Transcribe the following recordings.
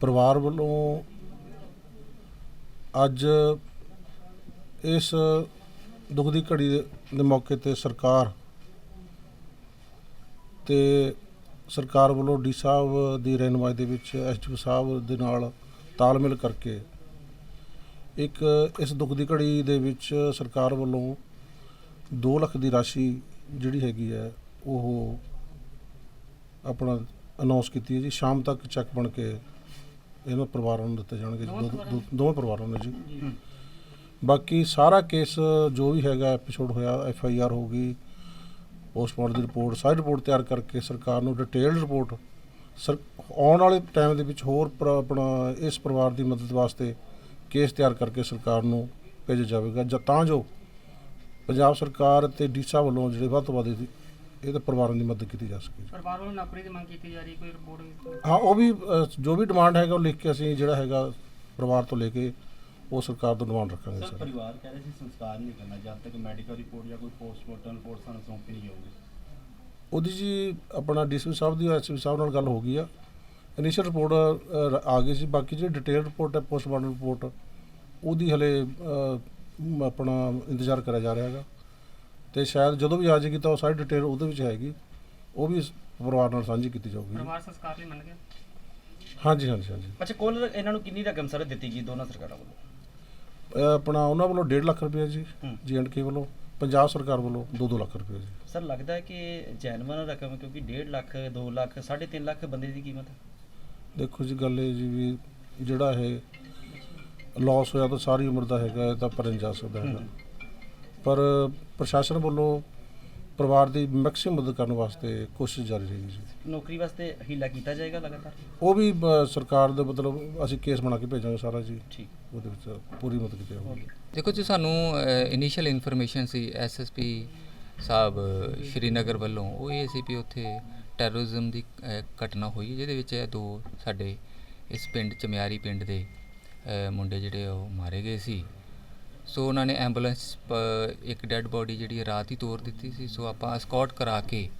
ਪਰਿਵਾਰ ਵੱਲੋਂ ਅੱਜ ਇਸ ਦੁੱਖ ਦੀ ਘੜੀ ਦੇ- ਦੇ ਮੌਕੇ ਤੇ ਸਰਕਾਰ ਤੇ ਸਰਕਾਰ ਵੱਲੋਂ ਡੀ ਸਾਹਿਬ ਦੀ ਰਹਿਨੁਮਾਈ ਦੇ ਵਿੱਚ ਐਸਡੀਓ ਸਾਹਿਬ ਦੇ ਨਾਲ ਤਾਲਮੇਲ ਕਰਕੇ ਇੱਕ ਇਸ ਦੁੱਖ ਦੀ ਘੜੀ ਦੇ ਵਿੱਚ ਸਰਕਾਰ ਵੱਲੋਂ 2 ਲੱਖ ਦੀ ਰਾਸ਼ੀ ਜਿਹੜੀ ਹੈਗੀ ਹੈ, ਉਹ ਆਪਣਾ ਅਨਾਉਂਸ ਕੀਤੀ ਹੈ ਜੀ। ਸ਼ਾਮ ਤੱਕ ਚੈੱਕ ਬਣ ਕੇ ਇਹਨਾਂ ਪਰਿਵਾਰਾਂ ਨੂੰ ਦਿੱਤੇ ਜਾਣਗੇ ਜੀ, ਦੋ- ਦੋ- ਦੋਵੇਂ ਪਰਿਵਾਰਾਂ ਨੂੰ ਜੀ। ਬਾਕੀ ਸਾਰਾ ਕੇਸ ਜੋ ਵੀ ਹੈਗਾ ਐਪੀਸੋਡ ਹੋਇਆ ਐਫ ਆਈ ਆਰ ਹੋਊਗੀ ਪੋਸਟਮਾਰਟਮ ਦੀ ਰਿਪੋਰਟ ਸਾਰੀ ਰਿਪੋਰਟ ਤਿਆਰ ਕਰਕੇ ਸਰਕਾਰ ਨੂੰ ਡਿਟੇਲਡ ਰਿਪੋਰਟ ਸਰ ਆਉਣ ਵਾਲੇ ਟਾਈਮ ਦੇ ਵਿੱਚ ਹੋਰ ਪਰ- ਆਪਣਾ ਇਸ ਪਰਿਵਾਰ ਦੀ ਮਦਦ ਵਾਸਤੇ ਕੇਸ ਤਿਆਰ ਕਰਕੇ ਸਰਕਾਰ ਨੂੰ ਭੇਜਿਆ ਜਾਵੇਗਾ। ਜਾਂ ਤਾਂ ਜੋ ਪੰਜਾਬ ਸਰਕਾਰ ਤੇ ਡੀਸਾ ਵੱਲੋਂ ਜਿਹੜੇ ਵੱਧ ਤੋਂ ਵੱਧ ਇਹਦੀ- ਇਹ ਤਾਂ ਪਰਿਵਾਰਾਂ ਦੀ ਮਦਦ ਕੀਤੀ ਜਾ ਸਕੇ ਪਰਿਵਾਰ ਵੱਲੋਂ ਨੌਕਰੀ ਦੀ ਮੰਗ ਕੀਤੀ ਜਾ ਰਹੀ ਕੋਈ ਰਿਪੋਰਟ ਹਾਂ ਉਹ ਵੀ ਅ, ਜੋ ਵੀ ਡਿਮਾਂਡ ਹੈਗਾ ਉਹ ਲਿਖ ਕੇ ਅਸੀਂ ਜਿਹੜਾ ਹੈਗਾ ਪਰਿਵਾਰ ਤੋਂ ਲੈ ਕੇ ਉਹ ਸਰਕਾਰ ਤੋਂ ਡਿਮਾਂਡ ਰੱਖਾਂਗੇ ਸਰ ਸਰ। ਪਰਿਵਾਰ ਕਹਿ ਰਹੇ ਸੀ ਸੰਸਕਾਰ ਨਹੀਂ ਕਰਨਾ ਜਦ ਤੱਕ ਮੈਡੀਕਲ ਰਿਪੋਰਟ ਜਾਂ ਕੋਈ ਪੋਸਟਮਾਰਟਮ ਰਿਪੋਰਟ ਸਾਨੂੰ ਸੌਂਪੀ ਨਹੀਂ ਜਾਊਗੀ। ਉਹਦੀ ਜੀ ਆਪਣਾ ਡੀਸੀਪੀ ਸਾਹਿਬ ਦੀ ਐਸਪੀ ਸਾਹਿਬ ਨਾਲ ਗੱਲ ਹੋ ਗਈ ਆ। ਇਨੀਸ਼ੀਅਲ ਰਿਪੋਰਟ ਆ ਗਈ ਸੀ ਬਾਕੀ ਜਿਹੜੀ ਡਿਟੇਲ ਰਿਪੋਰਟ ਹੈ ਪੋਸਟਮਾਰਟਮ ਰਿਪੋਰਟ ਉਹਦੀ ਹਲੇ ਅ, ਮ, ਆਪਣਾ ਇੰਤਜ਼ਾਰ ਕਰਿਆ ਜਾ ਰਿਹਾ ਹੈਗਾ। ਤੇ ਸ਼ਾਇਦ ਜਦੋਂ ਵੀ ਆ ਜਾਏਗੀ ਤਾਂ ਉਹ ਸਾਰੀ ਡਿਟੇਲ ਉਹਦੇ ਵਿੱਚ ਹੈਗੀ। ਉਹ ਵੀ ਪਰਿਵਾਰ ਨਾਲ ਸਾਂਝੀ ਕੀਤੀ ਜਾਊਗੀ। ਪਰਿਵਾਰ ਸੰਸਕਾਰ ਲਈ ਮੰਨ ਗਿਆ ਹਾਂਜੀ ਹਾਂਜੀ ਹਾਂਜੀ। ਅੱਛਾ ਕੁੱਲ ਇਹਨਾਂ ਨੂੰ ਕਿੰਨੀ ਰਕਮ ਸਰ ਦਿੱਤੀ ਗਈ ਦੋਨਾਂ ਸਰਕਾਰਾਂ ਵੱਲੋਂ? ਆਪਣਾ ਉਹਨਾਂ ਵੱਲੋਂ 1.5 ਲੱਖ ਰੁਪਏ ਜੀ ਹੂੰ। ਜੀ ਐਂਡ ਕੇ ਵੱਲੋਂ ਪੰਜਾਬ ਸਰਕਾਰ ਵੱਲੋਂ 2-2 ਲੱਖ ਰੁਪਏ ਜੀ। ਸਰ ਲੱਗਦਾ ਹੈ ਕਿ ਜੈਨੂਅਨ ਰਕਮ ਹੈ ਕਿਉਂਕਿ 1.5 ਲੱਖ 2 ਲੱਖ 3.5 ਲੱਖ ਬੰਦੇ ਦੀ ਕੀਮਤ ਹੈ। ਦੇਖੋ ਜੀ ਗੱਲ ਇਹ ਜੀ ਵੀ ਜਿਹੜਾ ਇਹ ਲਾਸ ਹੋਇਆ ਤਾਂ ਸਾਰੀ ਉਮਰ ਦਾ ਹੈਗਾ ਇਹ ਤਾਂ ਭਰਨ ਜਾ ਸਕਦਾ ਹੈਗਾ। ਪਰ ਪ੍ਰਸ਼ਾਸਨ ਵੱਲੋਂ ਪਰਿਵਾਰ ਦੀ ਮੈਕਸਿਮਮ ਮਦਦ ਕਰਨ ਵਾਸਤੇ ਕੋਸ਼ਿਸ਼ ਜਾਰੀ ਰਹੇਗੀ ਜੀ। ਨੌਕਰੀ ਵਾਸਤੇ ਹੀਲਾ ਕੀਤਾ ਜਾਏਗਾ ਲਗਾਤਾਰ? ਉਹ ਵੀ ਅ, ਸਰਕਾਰ ਦੇ ਮਤਲਬ ਅਸੀਂ ਕੇਸ ਬਣਾ ਕੇ ਭੇਜਾਂਗੇ ਸਾਰਾ ਜੀ। ਠੀਕ। ਉਹਦੇ ਵਿੱਚ ਪੂਰੀ ਮਦਦ ਕੀਤੀ ਜਾਊਗੀ। ਦੇਖੋ ਜੀ ਸਾਨੂੰ ਇਨੀਸ਼ੀਅਲ ਇਨਫੋਰਮੇਸ਼ਨ ਸੀ ਐਸਐਸਪੀ ਸਾਹਿਬ ਅ, ਸ਼੍ਰੀਨਗਰ ਵੱਲੋਂ। ਉਹ ਏਸੀਪੀ ਉੱਥੇ ਟੈਰਰਿਜ਼ਮ ਦੀ ਅ, ਘਟਨਾ ਹੋਈ ਜਿਹਦੇ ਵਿੱਚ ਇਹ ਦੋ ਸਾਡੇ ਇਸ ਪਿੰਡ ਚਮਿਆਰੀ ਪਿੰਡ ਦੇ ਅ, ਮੁੰਡੇ ਜਿਹੜੇ ਉਹ ਮਾਰੇ ਗਏ ਸੀ। ਸੋ ਉਹਨਾਂ ਨੇ ਐਂਬੂਲੈਂਸ ਪ- ਇੱਕ ਡੈੱਡ ਬੋਡੀ ਜਿਹੜੀ ਰਾਤ ਹੀ ਤੋਰ ਦਿੱਤੀ ਸੀ। ਸੋ ਆਪਾਂ ਸਕਾਟ ਕਰਾ ਕੇ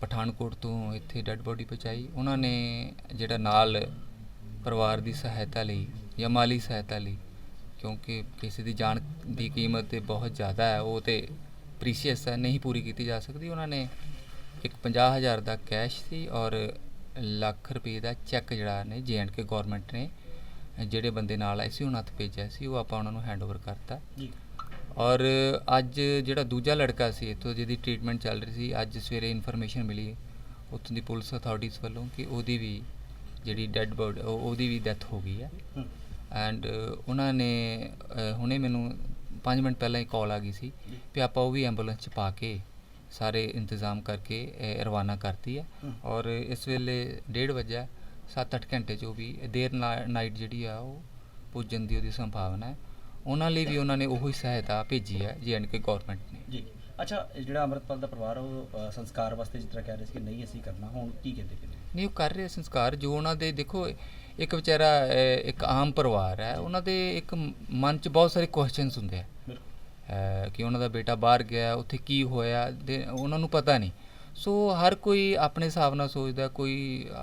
ਪਠਾਨਕੋਟ ਤੋਂ ਇੱਥੇ ਡੈੱਡ ਬੋਡੀ ਪਹੁੰਚਾਈ। ਉਹਨਾਂ ਨੇ ਜਿਹੜਾ ਨਾਲ ਪਰਿਵਾਰ ਦੀ ਸਹਾਇਤਾ ਲਈ ਜਾਂ ਮਾਲੀ ਸਹਾਇਤਾ ਲਈ, ਕਿਉਂਕਿ ਕਿਸੇ ਦੀ ਜਾਨ ਦੀ ਕੀਮਤ ਤੇ ਬਹੁਤ ਜ਼ਿਆਦਾ ਹੈ, ਉਹ ਤੇ ਪ੍ਰੀਸ਼ੀਅਸ ਹੈ, ਨਹੀਂ ਪੂਰੀ ਕੀਤੀ ਜਾ ਸਕਦੀ। ਉਹਨਾਂ ਨੇ ਇੱਕ 50000 ਦਾ ਕੈਸ਼ ਸੀ ਔਰ ਲੱਖ ਰੁਪਏ ਦਾ ਚੈੱਕ ਜਿਹੜਾ ਨੇ ਕੇ ਗਵਰਨਮੈਂਟ ਨੇ ਜਿਹੜੇ ਬੰਦੇ ਨਾਲ ਆਏ ਸੀ ਉਹਨਾਂ ਹੱਥ ਭੇਜਿਆ ਸੀ ਉਹ ਆਪਾਂ ਉਹਨਾਂ ਨੂੰ ਹੈਂਡਓਵਰ ਕਰਤਾ। ਜੀ। ਔਰ ਅੱਜ ਜਿਹੜਾ ਦੂਜਾ ਲੜਕਾ ਸੀ ਇੱਥੋਂ ਜਿਹਦੀ ਟ੍ਰੀਟਮੈਂਟ ਚੱਲ ਰਹੀ ਸੀ ਅੱਜ ਸਵੇਰੇ ਇਨਫੋਰਮੇਸ਼ਨ ਮਿਲੀ ਉੱਥੋਂ ਦੀ ਪੁਲਿਸ ਅਥਾਰਟੀਜ਼ ਵੱਲੋਂ ਕਿ ਉਹਦੀ ਵੀ ਜਿਹੜੀ ਡੈੱਡ ਬੋਡੀ ਉਹਦੀ ਵੀ ਡੈਥ ਹੋ ਗਈ ਹੈ। ਐਂਡ ਉਹਨਾਂ ਨੇ ਹੁਣੇ ਮੈਨੂੰ 5 ਮਿੰਟ ਪਹਿਲਾਂ ਹੀ ਕਾਲ ਆ ਗਈ ਸੀ ਵੀ ਆਪਾਂ ਉਹ ਵੀ ਐਂਬੂਲੈਂਸ ਚ ਪਾ ਕੇ ਸਾਰੇ ਇੰਤਜ਼ਾਮ ਕਰਕੇ ਰਵਾਨਾ ਕਰਤੀ ਹੈ। ਹੂੰ। ਔਰ ਇਸ ਵੇਲੇ 1:30 ਵਜੇ 7-8 ਘੰਟੇ ਉਹ ਵੀ ਦੇਰ ਨਾਈਟ ਜਿਹੜੀ ਆ ਉਹ ਪੁੱਜਣ ਦੀ ਉਹਦੀ ਸੰਭਾਵਨਾ ਹੈ। ਉਹਨਾਂ ਲਈ ਵੀ ਉਹਨਾਂ ਨੇ ਉਹੀ ਸਹਾਇਤਾ ਭੇਜੀ ਹੈ ਕੇ ਗਵਰਨਮੈਂਟ ਨੇ। ਜੀ। ਅੱਛਾ ਜਿਹੜਾ ਅੰਮ੍ਰਿਤਪਾਲ ਦਾ ਪਰਿਵਾਰ ਉਹ ਸੰਸਕਾਰ ਵਾਸਤੇ ਜਿਸ ਤਰ੍ਹਾਂ ਕਹਿ ਰਹੇ ਸੀ ਕਿ ਨਹੀਂ ਅਸੀਂ ਕਰਨਾ ਹੁਣ ਕੀ ਕਹਿੰਦੇ ਪਏ ਨੇ? ਨਹੀਂ ਉਹ ਕਰ ਰਹੇ ਸੰਸਕਾਰ ਜੋ ਉਹਨਾਂ ਦੇ ਦੇਖੋ ਇੱਕ ਵਿਚਾਰਾ ਇੱਕ ਆਮ ਪਰਿਵਾਰ ਹੈ ਉਹਨਾਂ ਦੇ ਇੱਕ ਮਨ 'ਚ ਬਹੁਤ ਸਾਰੇ ਕੁਐਸਚਨਸ ਹੁੰਦੇ ਆ। ਕਿ ਉਹਨਾਂ ਦਾ ਬੇਟਾ ਬਾਹਰ ਗਿਆ ਉੱਥੇ ਕੀ ਹੋਇਆ ਉਹਨਾਂ ਨੂੰ ਪਤਾ ਨਹੀਂ। ਸੋ ਹਰ ਕੋਈ ਆਪਣੇ ਹਿਸਾਬ ਨਾਲ ਸੋਚਦਾ ਕੋਈ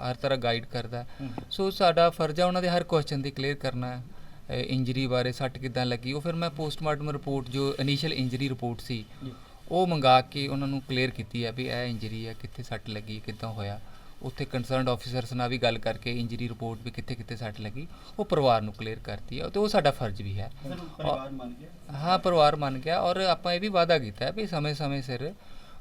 ਹਰ ਤਰ੍ਹਾਂ ਗਾਈਡ ਕਰਦਾ। ਹੂੰ। ਸੋ ਸਾਡਾ ਫਰਜ਼ ਹੈ ਉਹਨਾਂ ਦੇ ਹਰ ਕੁਐਸਚਨ ਦੀ ਕਲੀਅਰ ਕਰਨਾ ਇੰਜਰੀ ਬਾਰੇ ਸੱਟ ਕਿੱਦਾਂ ਲੱਗੀ। ਉਹ ਫਿਰ ਮੈਂ ਪੋਸਟਮਾਰਟਮ ਰਿਪੋਰਟ ਜੋ ਇਨੀਸ਼ੀਅਲ ਇੰਜਰੀ ਰਿਪੋਰਟ ਸੀ ਉਹ ਮੰਗਾ ਕੇ ਉਹਨਾਂ ਨੂੰ ਕਲੀਅਰ ਕੀਤੀ ਹੈ ਵੀ ਇਹ ਇੰਜਰੀ ਹੈ ਕਿੱਥੇ ਸੱਟ ਲੱਗੀ ਕਿੱਦਾਂ ਹੋਇਆ। ਉੱਥੇ ਕੰਸਰਨਡ ਆਫੀਸਰਸ ਨਾਲ ਵੀ ਗੱਲ ਕਰਕੇ ਇੰਜਰੀ ਰਿਪੋਰਟ ਵੀ ਕਿੱਥੇ ਕਿੱਥੇ ਸੱਟ ਲੱਗੀ ਉਹ ਪਰਿਵਾਰ ਨੂੰ ਕਲੀਅਰ ਕਰਤੀ ਹੈ ਤੇ ਉਹ ਸਾਡਾ ਫਰਜ਼ ਵੀ ਹੈ। ਸਰ ਪਰਿਵਾਰ ਮੰਨ ਗਿਆ? ਹਾਂ ਪਰਿਵਾਰ ਮੰਨ ਗਿਆ। ਔਰ ਆਪਾਂ ਇਹ ਵੀ ਵਾਅਦਾ ਕੀਤਾ ਹੈ ਵੀ ਸਮੇਂ-ਸਮੇਂ ਸਿਰ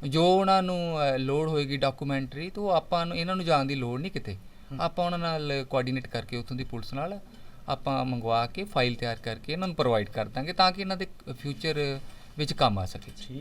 ਜੋ ਉਹਨਾਂ ਨੂੰ ਲੋੜ ਹੋਏਗੀ ਡਾਕੂਮੈਂਟਰੀ ਤੋਂ ਆਪਾਂ ਨੂੰ ਇਹਨਾਂ ਨੂੰ ਜਾਣ ਦੀ ਲੋੜ ਨਹੀਂ ਕਿਤੇ। ਆਪਾਂ ਉਹਨਾਂ ਨਾਲ ਕੋਆਰਡੀਨੇਟ ਕਰਕੇ ਉੱਥੋਂ ਦੀ ਪੁਲਿਸ ਨਾਲ ਆਪਾਂ ਮੰਗਵਾ ਕੇ ਫਾਈਲ ਤਿਆਰ ਕਰਕੇ ਇਹਨਾਂ ਨੂੰ ਪ੍ਰੋਵਾਈਡ ਕਰ ਦਾਂਗੇ ਤਾਂ ਕਿ ਇਹਨਾਂ ਦੇ ਫਿਊਚਰ ਵਿੱਚ ਕੰਮ ਆ ਸਕੇ। ਠੀਕ